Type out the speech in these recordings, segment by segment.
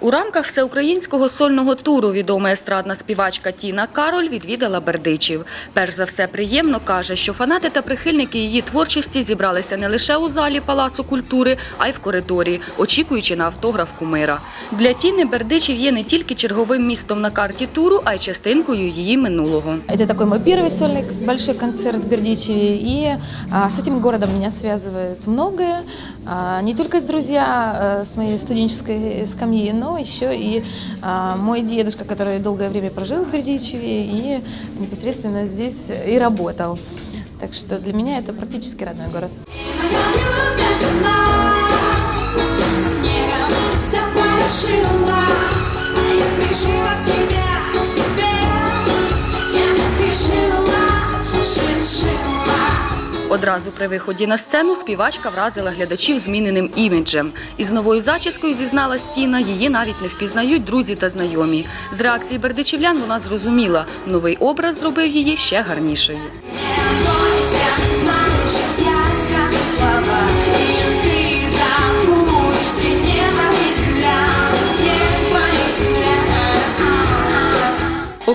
У рамках всеукраїнського сольного туру відома естрадна співачка Тіна Кароль відвідала Бердичів. Перш за все приємно каже, що фанати та прихильники її творчості зібралися не лише у залі Палацу культури, а й в коридорі, очікуючи на автограф кумира. Для Тіни Бердичів є не тільки черговим містом на карті туру, а й частинкою її минулого. Это такой мой первый сольный большой концерт в Бердичеве, и а, с этим городом меня связывает многое, А, не только с друзья а, с моей студенческой скамьи, но еще и а, мой дедушка, который долгое время прожил в Бердичеве и непосредственно здесь и работал. Так что для меня это практически родной город. Одразу при виході на сцену співачка вразила глядачів зміненим іміджем. Із новою зачіскою зізналась Тіна, її навіть не впізнають друзі та знайомі. З реакції бердичівлян вона зрозуміла, новий образ зробив її ще гарнішою.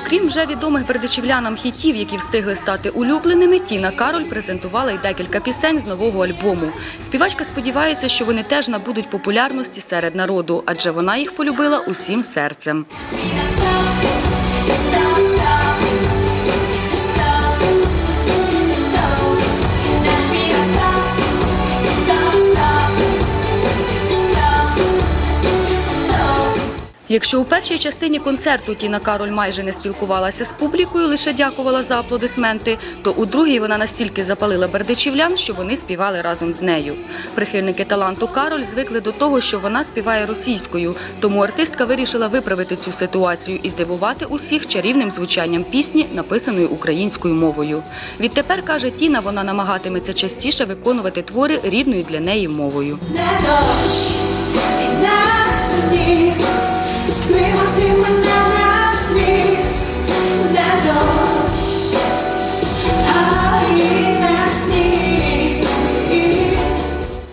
Окрім вже відомих бердичівлянам хітів, які встигли стати улюбленими, Тіна Кароль презентувала й декілька пісень з нового альбому. Співачка сподівається, що вони теж набудуть популярності серед народу, адже вона їх полюбила усім серцем. Якщо у першій частині концерту Тіна Кароль майже не спілкувалася з публікою, лише дякувала за аплодисменти, то у другій вона настільки запалила бердичівлян, що вони співали разом з нею. Прихильники таланту Кароль звикли до того, що вона співає російською, тому артистка вирішила виправити цю ситуацію і здивувати усіх чарівним звучанням пісні, написаної українською мовою. Відтепер каже Тіна, вона намагатиметься частіше виконувати твори рідною для неї мовою.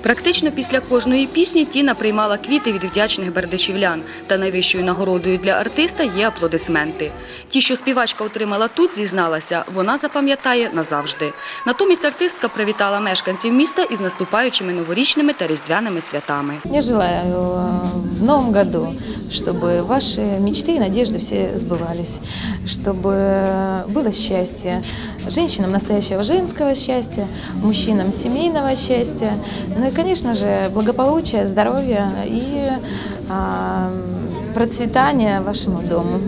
Практично після кожної пісні Тіна приймала квіти від вдячних бердичівлян. Та найвищою нагородою для артиста є аплодисменти. Ті, що співачка отримала тут, зізналася, вона запам'ятає назавжди. Натомість артистка привітала мешканців міста із наступаючими новорічними та різдвяними святами. Я желаю э, в новом году, чтобы ваши мечты и надежды все сбывались, чтобы было счастье, женщинам настоящего женского счастья, мужчинам семейного счастья, ну и, конечно же, благополучия, здоровья и а, процветания вашему дому.